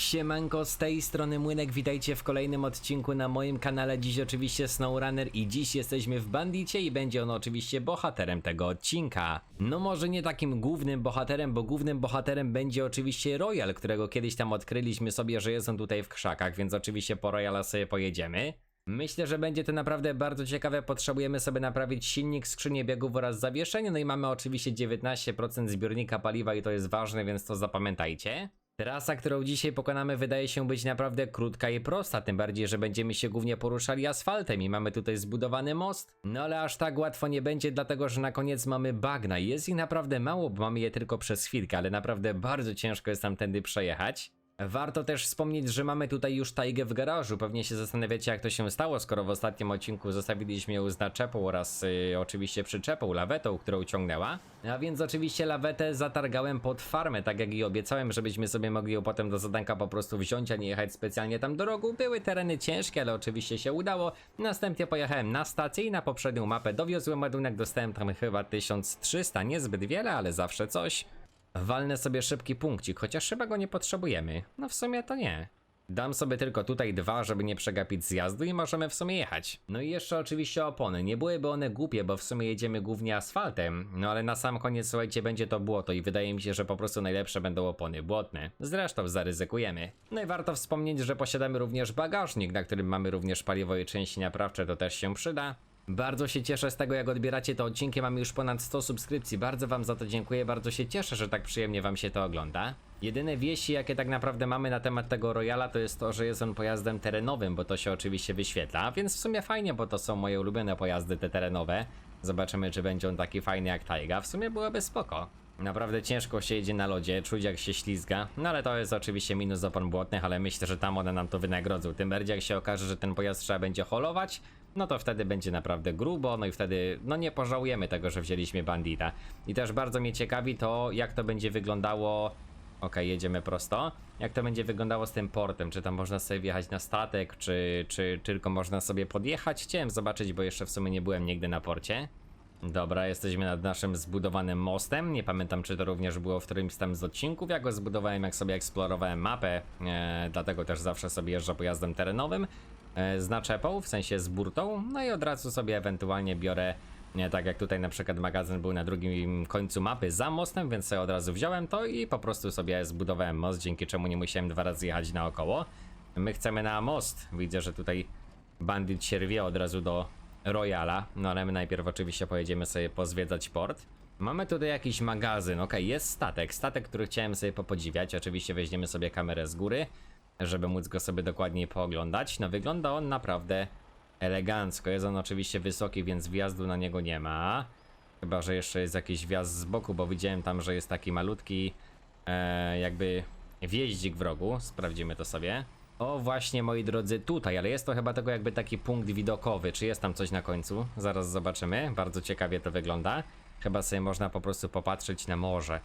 Siemanko, z tej strony Młynek, witajcie w kolejnym odcinku na moim kanale. Dziś oczywiście SnowRunner i dziś jesteśmy w Bandicie i będzie on oczywiście bohaterem tego odcinka. No może nie takim głównym bohaterem, bo głównym bohaterem będzie oczywiście Royal, którego kiedyś tam odkryliśmy sobie, że jest on tutaj w krzakach, więc oczywiście po Royala sobie pojedziemy. Myślę, że będzie to naprawdę bardzo ciekawe. Potrzebujemy sobie naprawić silnik, skrzynię biegów oraz zawieszenie. No i mamy oczywiście 19% zbiornika paliwa i to jest ważne, więc to zapamiętajcie. Trasa, którą dzisiaj pokonamy, wydaje się być naprawdę krótka i prosta, tym bardziej, że będziemy się głównie poruszali asfaltem i mamy tutaj zbudowany most. No ale aż tak łatwo nie będzie, dlatego że na koniec mamy bagna i jest ich naprawdę mało, bo mamy je tylko przez chwilkę, ale naprawdę bardzo ciężko jest tamtędy przejechać. Warto też wspomnieć, że mamy tutaj już tajgę w garażu. Pewnie się zastanawiacie, jak to się stało, skoro w ostatnim odcinku zostawiliśmy ją z naczepą oraz y, oczywiście przyczepą, lawetą, którą ciągnęła. A więc oczywiście lawetę zatargałem pod farmę, tak jak i obiecałem, żebyśmy sobie mogli ją potem do zadanka po prostu wziąć, a nie jechać specjalnie tam do rogu. Były tereny ciężkie, ale oczywiście się udało. Następnie pojechałem na stację i na poprzednią mapę dowiozłem ładunek, dostałem tam chyba 1300, niezbyt wiele, ale zawsze coś. Walnę sobie szybki punkcik, chociaż chyba go nie potrzebujemy. No w sumie to nie. Dam sobie tylko tutaj dwa, żeby nie przegapić zjazdu i możemy w sumie jechać. No i jeszcze oczywiście opony. Nie byłyby one głupie, bo w sumie jedziemy głównie asfaltem. No ale na sam koniec, słuchajcie, będzie to błoto i wydaje mi się, że po prostu najlepsze będą opony błotne. Zresztą zaryzykujemy. No i warto wspomnieć, że posiadamy również bagażnik, na którym mamy również paliwo i części naprawcze, to też się przyda. Bardzo się cieszę z tego, jak odbieracie to odcinki. Mamy już ponad 100 subskrypcji. Bardzo Wam za to dziękuję. Bardzo się cieszę, że tak przyjemnie Wam się to ogląda. Jedyne wieści, jakie tak naprawdę mamy na temat tego Royala, to jest to, że jest on pojazdem terenowym, bo to się oczywiście wyświetla. Więc w sumie fajnie, bo to są moje ulubione pojazdy te terenowe. Zobaczymy, czy będzie on taki fajny jak Taiga. W sumie byłoby spoko. Naprawdę ciężko się jedzie na lodzie, czuć jak się ślizga, no ale to jest oczywiście minus opon błotnych, ale myślę, że tam one nam to wynagrodzą. Tym bardziej jak się okaże, że ten pojazd trzeba będzie holować, no to wtedy będzie naprawdę grubo, no i wtedy no nie pożałujemy tego, że wzięliśmy bandita. I też bardzo mnie ciekawi to, jak to będzie wyglądało Okej, jedziemy prosto. Jak to będzie wyglądało z tym portem? Czy tam można sobie wjechać na statek, czy, czy tylko można sobie podjechać? Chciałem zobaczyć, bo jeszcze w sumie nie byłem nigdy na porcie. Dobra, jesteśmy nad naszym zbudowanym mostem. Nie pamiętam, czy to również było w którymś tam z odcinków. Ja go zbudowałem, jak sobie eksplorowałem mapę, e, dlatego też zawsze sobie jeżdżę pojazdem terenowym z naczepą, w sensie z burtą. No i od razu sobie ewentualnie biorę, tak jak tutaj na przykład magazyn był na drugim końcu mapy za mostem, więc sobie od razu wziąłem to i po prostu sobie zbudowałem most, dzięki czemu nie musiałem dwa razy jechać naokoło. My chcemy na most. Widzę, że tutaj bandit się rwie od razu do Royala, no ale my najpierw oczywiście pojedziemy sobie pozwiedzać port. Mamy tutaj jakiś magazyn, ok, jest statek, statek, który chciałem sobie popodziwiać, oczywiście weźmiemy sobie kamerę z góry, żeby móc go sobie dokładniej pooglądać. No wygląda on naprawdę elegancko, jest on oczywiście wysoki, więc wjazdu na niego nie ma. Chyba, że jeszcze jest jakiś wjazd z boku, bo widziałem tam, że jest taki malutki e, jakby wjeździk w rogu, sprawdzimy to sobie. O właśnie moi drodzy tutaj, ale jest to chyba tego jakby taki punkt widokowy, czy jest tam coś na końcu? Zaraz zobaczymy, bardzo ciekawie to wygląda. Chyba sobie można po prostu popatrzeć na morze.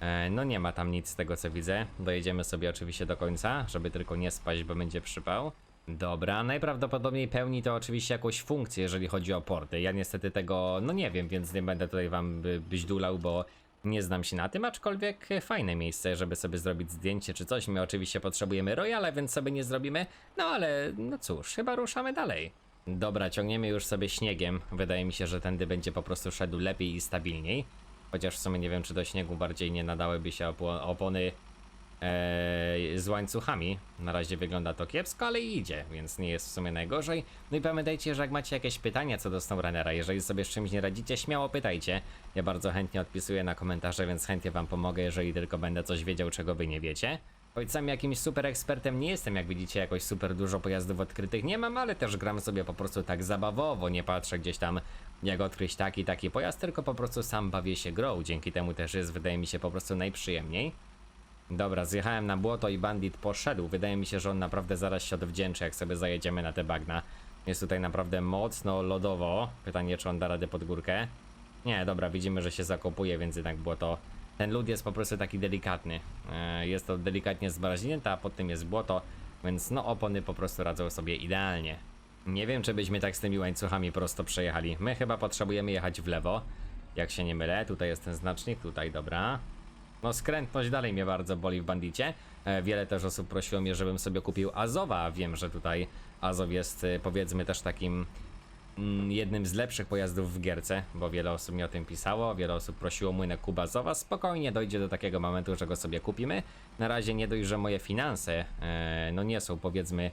E, no nie ma tam nic z tego co widzę, dojedziemy sobie oczywiście do końca, żeby tylko nie spaść, bo będzie przypał. Dobra, najprawdopodobniej pełni to oczywiście jakąś funkcję, jeżeli chodzi o porty. Ja niestety tego, no nie wiem, więc nie będę tutaj wam byźdulał, bo nie znam się na tym, aczkolwiek fajne miejsce, żeby sobie zrobić zdjęcie czy coś. My oczywiście potrzebujemy Royale, więc sobie nie zrobimy. No ale, no cóż, chyba ruszamy dalej. Dobra, ciągniemy już sobie śniegiem. Wydaje mi się, że tędy będzie po prostu szedł lepiej i stabilniej. Chociaż w sumie nie wiem, czy do śniegu bardziej nie nadałyby się opo- opony Eee, z łańcuchami. Na razie wygląda to kiepsko, ale idzie, więc nie jest w sumie najgorzej. No i pamiętajcie, że jak macie jakieś pytania co do SnowRunnera, jeżeli sobie z czymś nie radzicie, śmiało pytajcie. Ja bardzo chętnie odpisuję na komentarze, więc chętnie wam pomogę, jeżeli tylko będę coś wiedział, czego wy nie wiecie. Sam jakimś super ekspertem nie jestem, jak widzicie, jakoś super dużo pojazdów odkrytych nie mam, ale też gram sobie po prostu tak zabawowo, nie patrzę gdzieś tam jak odkryć taki, taki pojazd, tylko po prostu sam bawię się grą, dzięki temu też jest, wydaje mi się, po prostu najprzyjemniej. Dobra, zjechałem na błoto i bandit poszedł. Wydaje mi się, że on naprawdę zaraz się odwdzięczy, jak sobie zajedziemy na te bagna. Jest tutaj naprawdę mocno lodowo. Pytanie, czy on da radę pod górkę. Nie, dobra, widzimy, że się zakopuje, więc jednak błoto. Ten lód jest po prostu taki delikatny. E, Jest to delikatnie zmarznięte, a pod tym jest błoto, więc no opony po prostu radzą sobie idealnie. Nie wiem, czy byśmy tak z tymi łańcuchami prosto przejechali. My chyba potrzebujemy jechać w lewo, jak się nie mylę. Tutaj jest ten znacznik, tutaj, dobra. No skrętność dalej mnie bardzo boli w bandicie. E, Wiele też osób prosiło mnie, żebym sobie kupił Azowa. Wiem, że tutaj Azow jest e, powiedzmy też takim jednym z lepszych pojazdów w gierce, bo wiele osób mi o tym pisało, wiele osób prosiło młynek Kuba Azowa. Spokojnie dojdzie do takiego momentu, że go sobie kupimy. Na razie nie dość, że moje finanse e, no nie są powiedzmy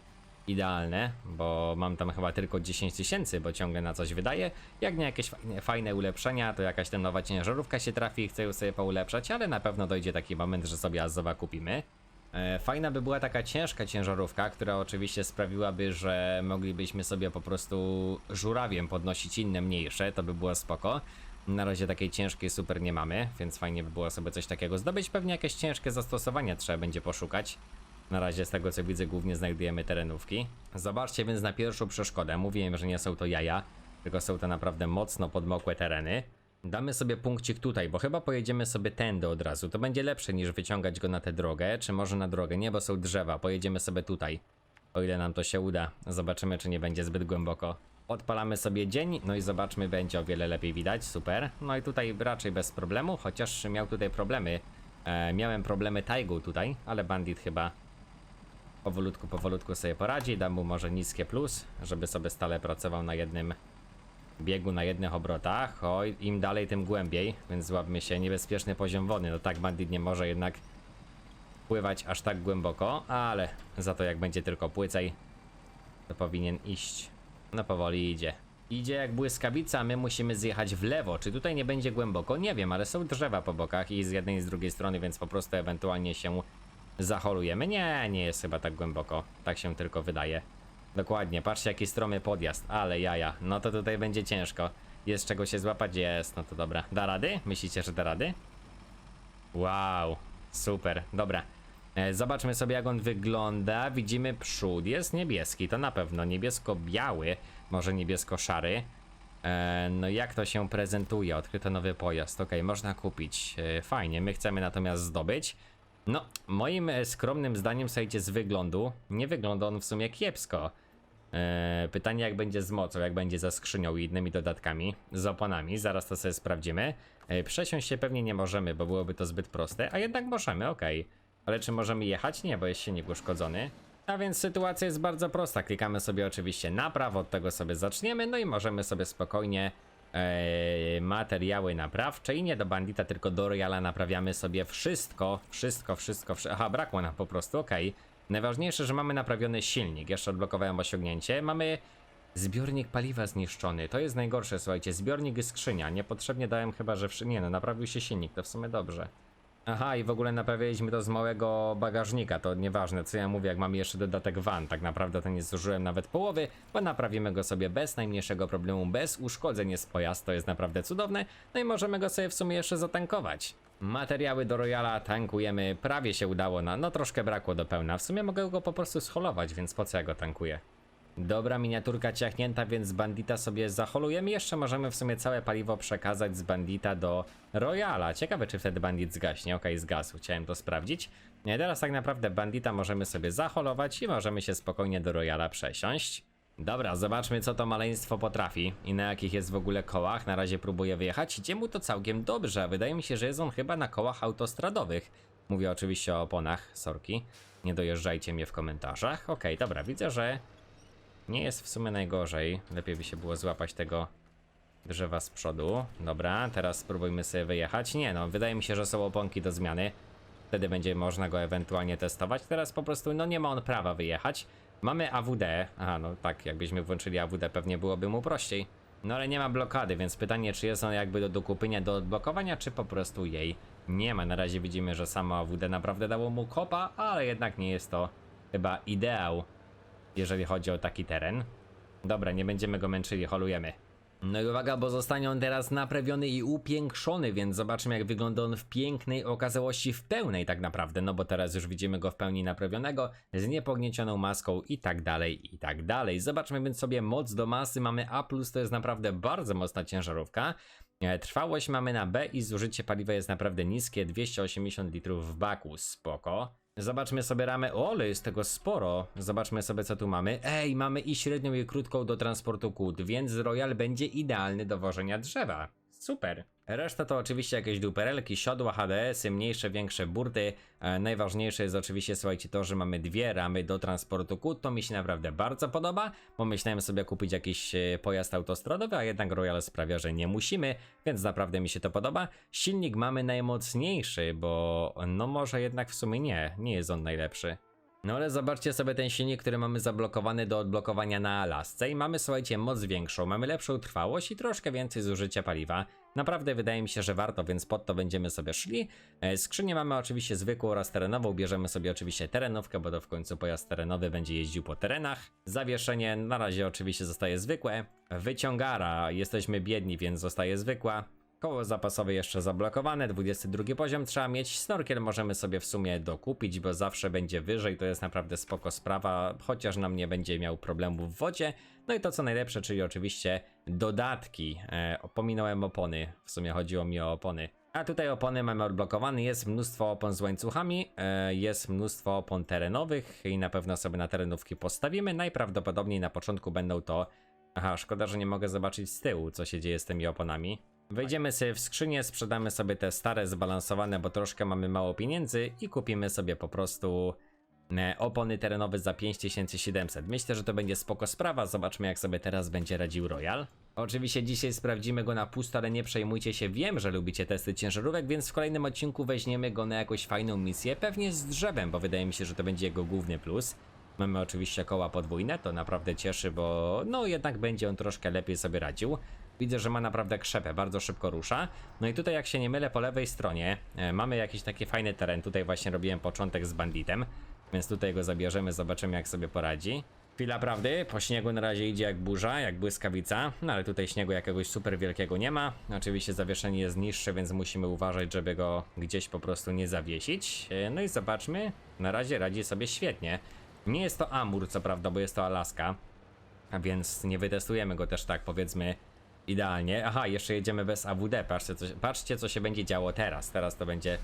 idealne, bo mam tam chyba tylko 10 tysięcy, bo ciągle na coś wydaję. Jak nie jakieś fajne, fajne ulepszenia, to jakaś tam nowa ciężarówka się trafi i chcę ją sobie poulepszać, ale na pewno dojdzie taki moment, że sobie Azowa kupimy. E, Fajna by była taka ciężka ciężarówka, która oczywiście sprawiłaby, że moglibyśmy sobie po prostu żurawiem podnosić inne mniejsze, to by było spoko. Na razie takiej ciężkiej super nie mamy, więc fajnie by było sobie coś takiego zdobyć. Pewnie jakieś ciężkie zastosowania trzeba będzie poszukać. Na razie z tego co widzę głównie znajdujemy terenówki. Zobaczcie więc na pierwszą przeszkodę. Mówiłem, że nie są to jaja, tylko są to naprawdę mocno podmokłe tereny. Damy sobie punkcik tutaj, bo chyba pojedziemy sobie tędy od razu. To będzie lepsze niż wyciągać go na tę drogę, czy może na drogę. Nie, bo są drzewa. Pojedziemy sobie tutaj. O ile nam to się uda. Zobaczymy, czy nie będzie zbyt głęboko. Odpalamy sobie dzień, no i zobaczmy, będzie o wiele lepiej widać. Super. No i tutaj raczej bez problemu, chociaż miał tutaj problemy. E, miałem problemy Taigą tutaj, ale bandit chyba powolutku, powolutku sobie poradzi. Dam mu może niskie plus, żeby sobie stale pracował na jednym biegu, na jednych obrotach. Oj, im dalej, tym głębiej, więc złapmy się. Niebezpieczny poziom wody. No tak, bandit nie może jednak pływać aż tak głęboko, ale za to jak będzie tylko płycej, to powinien iść. No powoli idzie. Idzie jak błyskawica, my musimy zjechać w lewo. Czy tutaj nie będzie głęboko? Nie wiem, ale są drzewa po bokach i z jednej i z drugiej strony, więc po prostu ewentualnie się zaholujemy. Nie, nie jest chyba tak głęboko. Tak się tylko wydaje. Dokładnie, patrzcie jaki stromy podjazd, ale jaja. No to tutaj będzie ciężko. Jest czego się złapać? Jest, no to dobra. Da rady? Myślicie, że da rady? Wow, super, dobra. E, Zobaczmy sobie jak on wygląda. Widzimy przód, jest niebieski, to na pewno niebiesko-biały, może niebiesko-szary. E, No jak to się prezentuje? Odkryto nowy pojazd, ok, można kupić. E, Fajnie, my chcemy natomiast zdobyć. No, moim e, skromnym zdaniem, słuchajcie, z wyglądu, nie wygląda on w sumie kiepsko. Eee, pytanie jak będzie z mocą, jak będzie ze skrzynią i innymi dodatkami, z oponami, zaraz to sobie sprawdzimy. Eee, przesiąść się pewnie nie możemy, bo byłoby to zbyt proste, a jednak możemy, okej. Ale czy możemy jechać? Nie, bo jest silnik uszkodzony. A więc sytuacja jest bardzo prosta, klikamy sobie oczywiście na prawo, od tego sobie zaczniemy, no i możemy sobie spokojnie eee, materiały naprawcze i nie do bandita, tylko do Royala naprawiamy sobie wszystko, wszystko, wszystko, wszystko. Aha, brakło nam po prostu, okej. Najważniejsze, że mamy naprawiony silnik. Jeszcze odblokowałem osiągnięcie. Mamy zbiornik paliwa zniszczony. To jest najgorsze, słuchajcie. Zbiornik i skrzynia. Niepotrzebnie dałem chyba, że... Nie no, naprawił się silnik. To w sumie dobrze. Aha, i w ogóle naprawiliśmy to z małego bagażnika. To nieważne, co ja mówię, jak mamy jeszcze dodatek van. Tak naprawdę to nie zużyłem nawet połowy, bo naprawimy go sobie bez najmniejszego problemu, bez uszkodzeń jest pojazd. To jest naprawdę cudowne. No i możemy go sobie w sumie jeszcze zatankować. Materiały do Royala tankujemy, prawie się udało na, no troszkę brakło do pełna. W sumie mogę go po prostu scholować, więc po co ja go tankuję? Dobra miniaturka ciachnięta, więc bandita sobie zaholujemy. Jeszcze możemy w sumie całe paliwo przekazać z bandita do Royala. Ciekawe, czy wtedy bandit zgaśnie. Okej, zgasł, chciałem to sprawdzić. Nie, teraz tak naprawdę bandita możemy sobie zaholować i możemy się spokojnie do Royala przesiąść. Dobra, zobaczmy co to maleństwo potrafi i na jakich jest w ogóle kołach. Na razie próbuję wyjechać. Idzie mu to całkiem dobrze, wydaje mi się, że jest on chyba na kołach autostradowych. Mówię oczywiście o oponach, sorki. Nie dojeżdżajcie mnie w komentarzach. Okej, dobra, widzę, że nie jest w sumie najgorzej. Lepiej by się było złapać tego drzewa z przodu. Dobra, teraz spróbujmy sobie wyjechać. Nie no, wydaje mi się, że są oponki do zmiany. Wtedy będzie można go ewentualnie testować. Teraz po prostu, no nie ma on prawa wyjechać. Mamy AWD. Aha, no tak, jakbyśmy włączyli AWD, pewnie byłoby mu prościej. No ale nie ma blokady, więc pytanie, czy jest on jakby do dokupienia, do odblokowania, czy po prostu jej nie ma. Na razie widzimy, że samo AWD naprawdę dało mu kopa, ale jednak nie jest to chyba ideał jeżeli chodzi o taki teren. Dobra, nie będziemy go męczyli, holujemy. No i uwaga, bo zostanie on teraz naprawiony i upiększony, więc zobaczymy jak wygląda on w pięknej okazałości, w pełnej tak naprawdę, no bo teraz już widzimy go w pełni naprawionego, z niepogniecioną maską i tak dalej, i tak dalej. Zobaczmy więc sobie moc do masy, mamy A+, to jest naprawdę bardzo mocna ciężarówka. E, Trwałość mamy na B i zużycie paliwa jest naprawdę niskie, 280 litrów w baku, spoko. Zobaczmy sobie ramę. O, ale jest tego sporo. Zobaczmy sobie, co tu mamy. Ej, mamy i średnią, i krótką do transportu kłód, więc Royal będzie idealny do wożenia drzewa. Super. Reszta to oczywiście jakieś duperelki, siodła, HDS-y, mniejsze, większe burty. E, najważniejsze jest oczywiście, słuchajcie, to, że mamy dwie ramy do transportu kłód. To mi się naprawdę bardzo podoba. Pomyślałem sobie kupić jakiś e, pojazd autostradowy, a jednak Royal sprawia, że nie musimy, więc naprawdę mi się to podoba. Silnik mamy najmocniejszy, bo no może jednak w sumie nie, nie jest on najlepszy. No ale zobaczcie sobie ten silnik, który mamy zablokowany do odblokowania na Alasce i mamy słuchajcie moc większą, mamy lepszą trwałość i troszkę więcej zużycia paliwa. Naprawdę wydaje mi się, że warto, więc pod to będziemy sobie szli. E, Skrzynię mamy oczywiście zwykłą oraz terenową, bierzemy sobie oczywiście terenówkę, bo to w końcu pojazd terenowy będzie jeździł po terenach. Zawieszenie na razie oczywiście zostaje zwykłe. Wyciągara, jesteśmy biedni, więc zostaje zwykła. Koło zapasowe jeszcze zablokowane, 22 poziom trzeba mieć. Snorkel możemy sobie w sumie dokupić, bo zawsze będzie wyżej, to jest naprawdę spoko sprawa, chociaż nam nie będzie miał problemu w wodzie. No i to co najlepsze, czyli oczywiście dodatki. E, pominąłem opony, w sumie chodziło mi o opony. A tutaj opony mamy odblokowane, jest mnóstwo opon z łańcuchami, e, jest mnóstwo opon terenowych i na pewno sobie na terenówki postawimy. Najprawdopodobniej na początku będą to... Aha, szkoda, że nie mogę zobaczyć z tyłu, co się dzieje z tymi oponami. Wejdziemy sobie w skrzynię, sprzedamy sobie te stare, zbalansowane, bo troszkę mamy mało pieniędzy i kupimy sobie po prostu e, opony terenowe za 5700. Myślę, że to będzie spoko sprawa, zobaczmy jak sobie teraz będzie radził Royal. Oczywiście dzisiaj sprawdzimy go na pusto, ale nie przejmujcie się, wiem, że lubicie testy ciężarówek, więc w kolejnym odcinku weźmiemy go na jakąś fajną misję, pewnie z drzewem, bo wydaje mi się, że to będzie jego główny plus. Mamy oczywiście koła podwójne, to naprawdę cieszy, bo no jednak będzie on troszkę lepiej sobie radził. Widzę, że ma naprawdę krzepę, bardzo szybko rusza. No i tutaj jak się nie mylę po lewej stronie e, mamy jakiś taki fajny teren. Tutaj właśnie robiłem początek z banditem, więc tutaj go zabierzemy, zobaczymy jak sobie poradzi. Chwila prawdy, po śniegu na razie idzie jak burza, jak błyskawica, no ale tutaj śniegu jakiegoś super wielkiego nie ma. Oczywiście zawieszenie jest niższe, więc musimy uważać, żeby go gdzieś po prostu nie zawiesić. E, No i zobaczmy, na razie radzi sobie świetnie. Nie jest to Amur, co prawda, bo jest to Alaska, więc nie wytestujemy go też tak, powiedzmy, idealnie. Aha, jeszcze jedziemy bez AWD, patrzcie co, patrzcie, co się będzie działo teraz. Teraz to będzie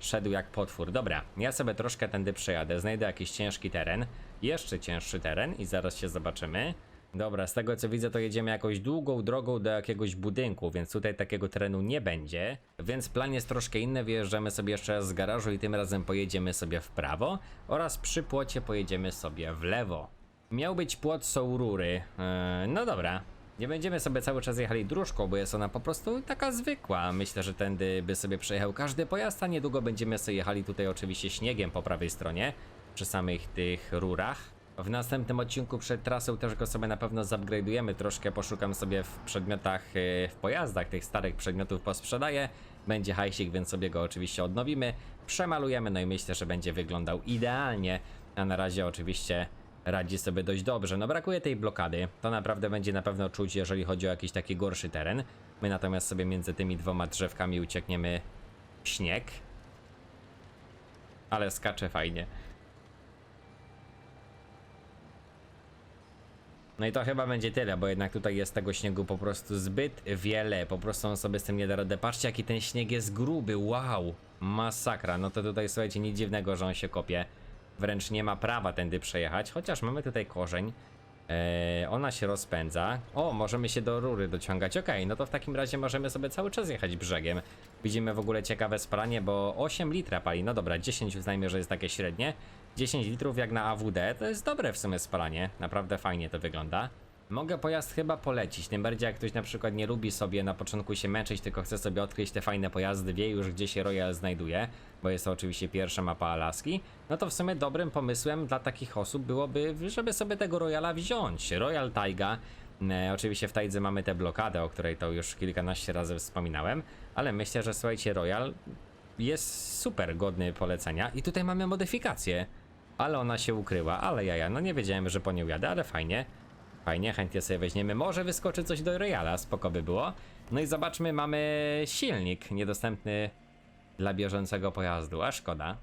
szedł jak potwór. Dobra, ja sobie troszkę tędy przejadę, znajdę jakiś ciężki teren, jeszcze cięższy teren i zaraz się zobaczymy. Dobra, z tego co widzę, to jedziemy jakąś długą drogą do jakiegoś budynku, więc tutaj takiego terenu nie będzie. Więc plan jest troszkę inny, wyjeżdżamy sobie jeszcze raz z garażu i tym razem pojedziemy sobie w prawo oraz przy płocie pojedziemy sobie w lewo. Miał być płot, są rury. Eee, no dobra. Nie będziemy sobie cały czas jechali dróżką, bo jest ona po prostu taka zwykła. Myślę, że tędy by sobie przejechał każdy pojazd, a niedługo będziemy sobie jechali tutaj oczywiście śniegiem po prawej stronie, przy samych tych rurach. W następnym odcinku przed trasą też go sobie na pewno zupgrade'ujemy troszkę, poszukam sobie w przedmiotach, yy, w pojazdach tych starych przedmiotów posprzedaję. Będzie hajsik, więc sobie go oczywiście odnowimy, przemalujemy, no i myślę, że będzie wyglądał idealnie. A na razie oczywiście radzi sobie dość dobrze. No brakuje tej blokady. To naprawdę będzie na pewno czuć, jeżeli chodzi o jakiś taki gorszy teren. My natomiast sobie między tymi dwoma drzewkami uciekniemy w śnieg. Ale skacze fajnie. No i to chyba będzie tyle, bo jednak tutaj jest tego śniegu po prostu zbyt wiele. Po prostu on sobie z tym nie da rady. Patrzcie, jaki ten śnieg jest gruby. Wow, masakra. No to tutaj słuchajcie, nic dziwnego, że on się kopie. Wręcz nie ma prawa tędy przejechać, chociaż mamy tutaj korzeń. Eee, ona się rozpędza. O, możemy się do rury dociągać. Okej, no to w takim razie możemy sobie cały czas jechać brzegiem. Widzimy w ogóle ciekawe spalanie, bo 8 litra pali. No dobra, 10 uznajmy, że jest takie średnie. 10 litrów jak na AWD to jest dobre w sumie spalanie. Naprawdę fajnie to wygląda. Mogę pojazd chyba polecić, tym bardziej jak ktoś na przykład nie lubi sobie na początku się męczyć, tylko chce sobie odkryć te fajne pojazdy, wie już gdzie się Royal znajduje, bo jest to oczywiście pierwsza mapa Alaski, no to w sumie dobrym pomysłem dla takich osób byłoby, żeby sobie tego Royala wziąć. Royal Taiga, e, oczywiście w Taidze mamy tę blokadę, o której to już kilkanaście razy wspominałem, ale myślę, że słuchajcie, Royal jest super godny polecenia i tutaj mamy modyfikację. Ale ona się ukryła, ale jaja, no nie wiedziałem, że po nią jadę, ale fajnie. Fajnie, chętnie sobie weźmiemy. Może wyskoczy coś do Royala, spoko by było. No i zobaczmy, mamy silnik niedostępny dla bieżącego pojazdu, a szkoda.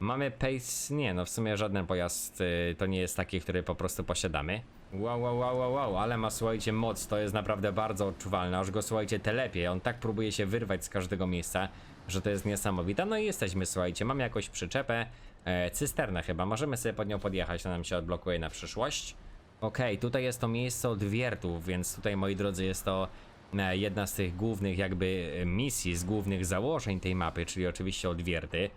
Mamy Pace, nie no w sumie żaden pojazd y, to nie jest taki, który po prostu posiadamy. Wow, wow, wow, wow, wow, ale ma słuchajcie moc, to jest naprawdę bardzo odczuwalne, aż go słuchajcie telepie, on tak próbuje się wyrwać z każdego miejsca, że to jest niesamowite. No i jesteśmy, słuchajcie, mamy jakąś przyczepę, e, cysternę chyba, możemy sobie pod nią podjechać, to nam się odblokuje na przyszłość. Okej, tutaj jest to miejsce od wiertów, więc tutaj moi drodzy jest to e, jedna z tych głównych jakby e, misji, z głównych założeń tej mapy, czyli oczywiście odwierty,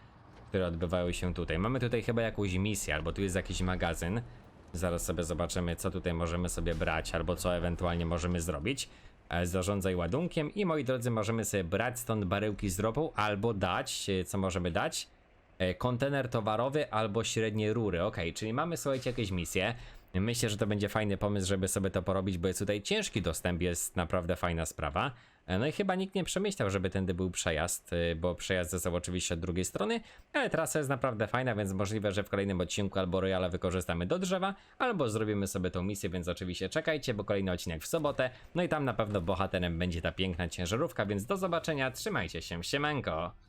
które odbywały się tutaj. Mamy tutaj chyba jakąś misję, albo tu jest jakiś magazyn. Zaraz sobie zobaczymy, co tutaj możemy sobie brać, albo co ewentualnie możemy zrobić. E, Zarządzaj ładunkiem i moi drodzy, możemy sobie brać stąd baryłki z ropą, albo dać, co możemy dać? Kontener towarowy albo średnie rury. Ok, czyli mamy, słuchajcie, jakieś misje. Myślę, że to będzie fajny pomysł, żeby sobie to porobić, bo jest tutaj ciężki dostęp, jest naprawdę fajna sprawa. E, No i chyba nikt nie przemyślał, żeby tędy był przejazd, y, bo przejazd został oczywiście od drugiej strony, ale trasa jest naprawdę fajna, więc możliwe, że w kolejnym odcinku albo Royala wykorzystamy do drzewa, albo zrobimy sobie tą misję, więc oczywiście czekajcie, bo kolejny odcinek w sobotę, no i tam na pewno bohaterem będzie ta piękna ciężarówka, więc do zobaczenia, trzymajcie się, siemanko!